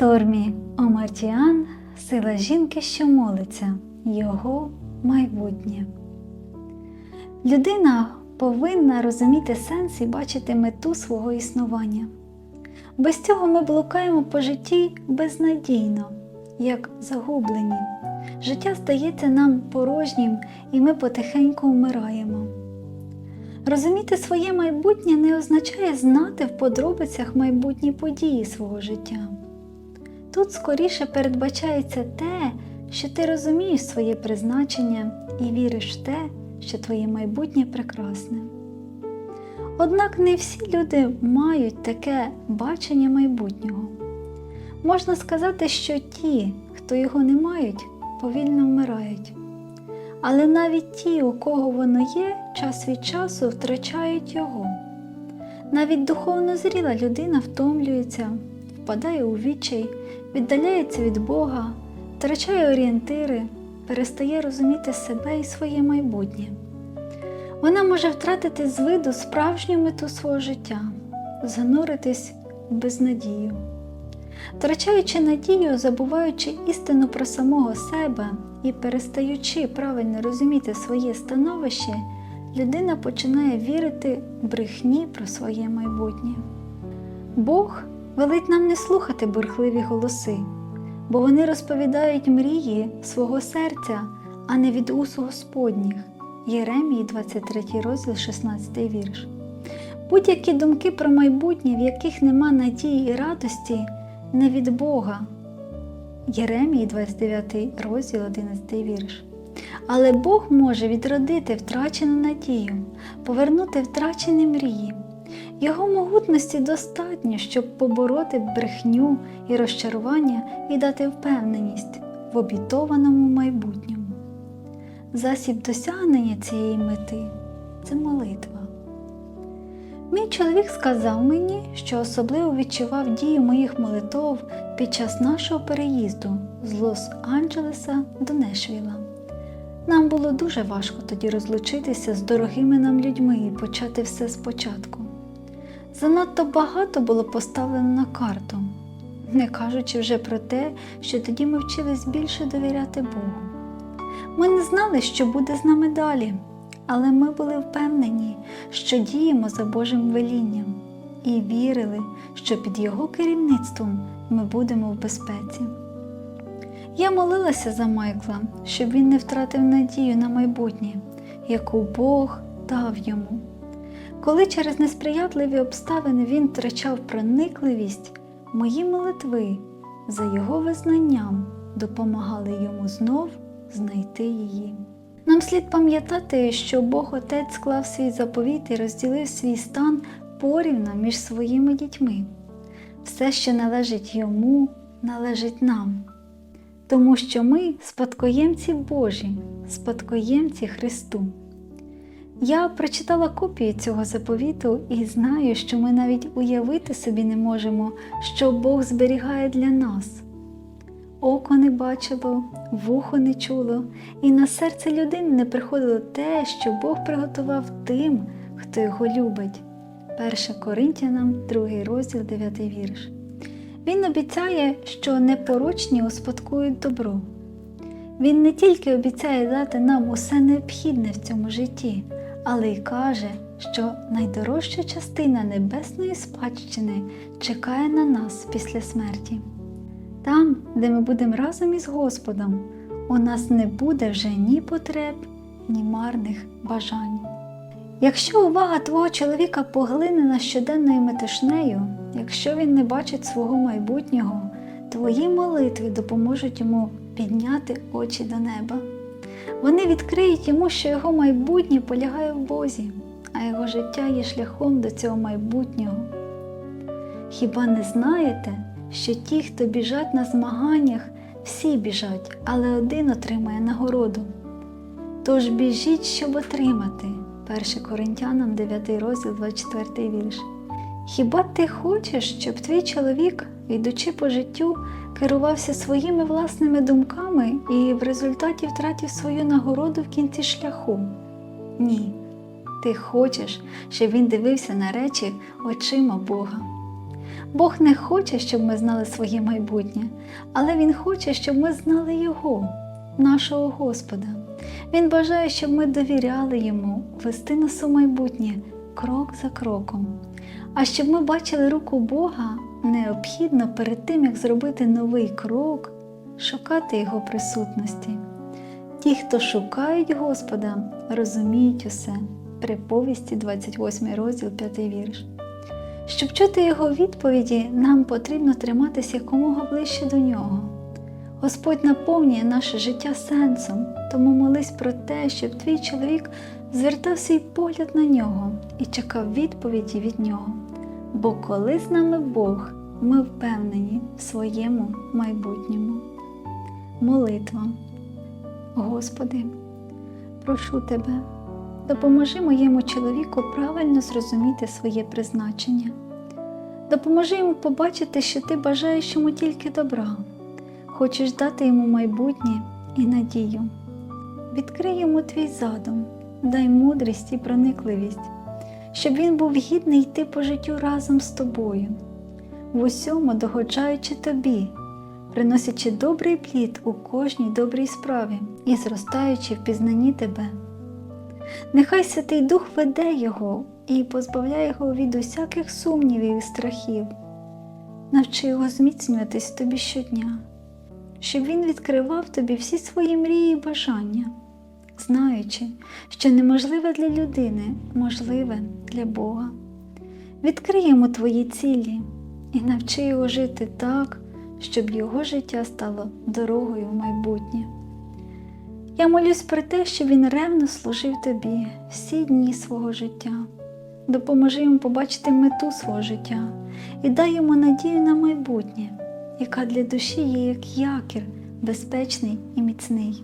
Стормі Омартіан сила жінки, що молиться, його майбутнє. Людина повинна розуміти сенс і бачити мету свого існування. Без цього ми блукаємо по житті безнадійно, як загублені. Життя стається нам порожнім, і ми потихеньку вмираємо. Розуміти своє майбутнє не означає знати в подробицях майбутні події свого життя. Тут скоріше передбачається те, що ти розумієш своє призначення і віриш в те, що твоє майбутнє прекрасне. Однак не всі люди мають таке бачення майбутнього. Можна сказати, що ті, хто його не мають, повільно вмирають. Але навіть ті, у кого воно є, час від часу втрачають його. Навіть духовно зріла людина втомлюється, впадає у відчай, віддаляється від Бога, втрачає орієнтири, перестає розуміти себе і своє майбутнє. Вона може втратити з виду справжню мету свого життя, зануритись в безнадію. Втрачаючи надію, забуваючи істину про самого себе і перестаючи правильно розуміти своє становище, людина починає вірити в брехні про своє майбутнє. Бог велить нам не слухати бурхливі голоси, бо вони розповідають мрії свого серця, а не від ус Господніх. Єремії, 23 розділ, 16 вірш. Будь-які думки про майбутнє, в яких нема надії і радості, не від Бога. Єремії, 29 розділ, 11 вірш. Але Бог може відродити втрачену надію, повернути втрачені мрії. Його могутності достатньо, щоб побороти брехню і розчарування і дати впевненість в обітованому майбутньому. Засіб досягнення цієї мети це молитва. Мій чоловік сказав мені, що особливо відчував дію моїх молитов під час нашого переїзду з Лос-Анджелеса до Нешвіла. Нам було дуже важко тоді розлучитися з дорогими нам людьми і почати все спочатку. Занадто багато було поставлено на карту, не кажучи вже про те, що тоді ми вчились більше довіряти Богу. Ми не знали, що буде з нами далі, але ми були впевнені, що діємо за Божим велінням і вірили, що під Його керівництвом ми будемо в безпеці. Я молилася за Майкла, щоб він не втратив надію на майбутнє, яку Бог дав йому. Коли через несприятливі обставини він втрачав проникливість, мої молитви за його визнанням допомагали йому знов знайти її. Нам слід пам'ятати, що Бог Отець склав свій заповіт і розділив свій стан порівно між своїми дітьми. Все, що належить йому, належить нам, тому що ми спадкоємці Божі, спадкоємці Христу. Я прочитала копію цього заповіту і знаю, що ми навіть уявити собі не можемо, що Бог зберігає для нас. Око не бачило, вухо не чуло, і на серце людини не приходило те, що Бог приготував тим, хто його любить. 1 Коринтянам, 2 розділ, 9 вірш. Він обіцяє, що непорочні успадкують добро. Він не тільки обіцяє дати нам усе необхідне в цьому житті, але й каже, що найдорожча частина небесної спадщини чекає на нас після смерті. Там, де ми будемо разом із Господом, у нас не буде вже ні потреб, ні марних бажань. Якщо увага твого чоловіка поглинена щоденною метушнею, якщо він не бачить свого майбутнього, твої молитви допоможуть йому підняти очі до неба. Вони відкриють йому, що його майбутнє полягає в Бозі, а його життя є шляхом до цього майбутнього. Хіба не знаєте, що ті, хто біжать на змаганнях, всі біжать, але один отримає нагороду? Тож біжіть, щоб отримати. 1 Коринтянам 9 розділ 24 вірш. Хіба ти хочеш, щоб твій чоловік, йдучи по життю, керувався своїми власними думками і в результаті втратив свою нагороду в кінці шляху? Ні. Ти хочеш, щоб він дивився на речі очима Бога. Бог не хоче, щоб ми знали своє майбутнє, але Він хоче, щоб ми знали Його, нашого Господа. Він бажає, щоб ми довіряли Йому вести нас у майбутнє крок за кроком. А щоб ми бачили руку Бога, необхідно перед тим, як зробити новий крок, шукати Його присутності. Ті, хто шукають Господа, розуміють усе. Приповісті 28 розділ 5 вірш. Щоб чути його відповіді, нам потрібно триматися якомога ближче до нього. Господь наповнює наше життя сенсом, тому молись про те, щоб твій чоловік звертав свій погляд на нього і чекав відповіді від нього. Бо коли з нами Бог, ми впевнені в своєму майбутньому. Молитва. Господи, прошу Тебе, допоможи моєму чоловіку правильно зрозуміти своє призначення. Допоможи йому побачити, що ти бажаєш йому тільки добра, хочеш дати йому майбутнє і надію. Відкрий йому твій задум, дай мудрість і проникливість, щоб він був гідний йти по життю разом з тобою, в усьому догоджаючи тобі, приносячи добрий плід у кожній добрій справі і зростаючи в пізнанні тебе. Нехай Святий Дух веде його і позбавляє його від усяких сумнівів і страхів. Навчи його зміцнюватись тобі щодня, щоб він відкривав тобі всі свої мрії і бажання, знаючи, що неможливе для людини, можливе для Бога. Відкрий йому твої цілі і навчи його жити так, щоб його життя стало дорогою в майбутнє. Я молюсь про те, щоб він ревно служив тобі всі дні свого життя. Допоможи йому побачити мету свого життя і дай йому надію на майбутнє, яка для душі є як якір, безпечний і міцний.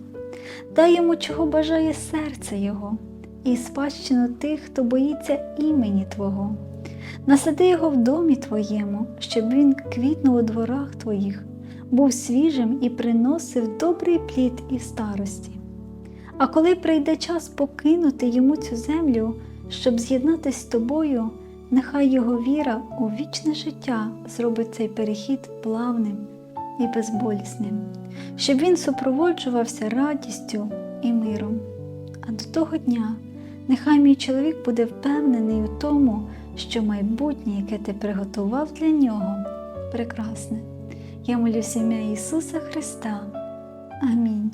Дай йому, чого бажає серце Його, і спадщину тих, хто боїться імені Твого. Насади його в домі Твоєму, щоб він квітнув у дворах Твоїх, був свіжим і приносив добрий плід і старості. А коли прийде час покинути йому цю землю, щоб з'єднатись з тобою, нехай його віра у вічне життя зробить цей перехід плавним і безболісним, щоб він супроводжувався радістю і миром. А до того дня нехай мій чоловік буде впевнений у тому, що майбутнє, яке ти приготував для нього, прекрасне. Я молюся ім'я Ісуса Христа. Амінь.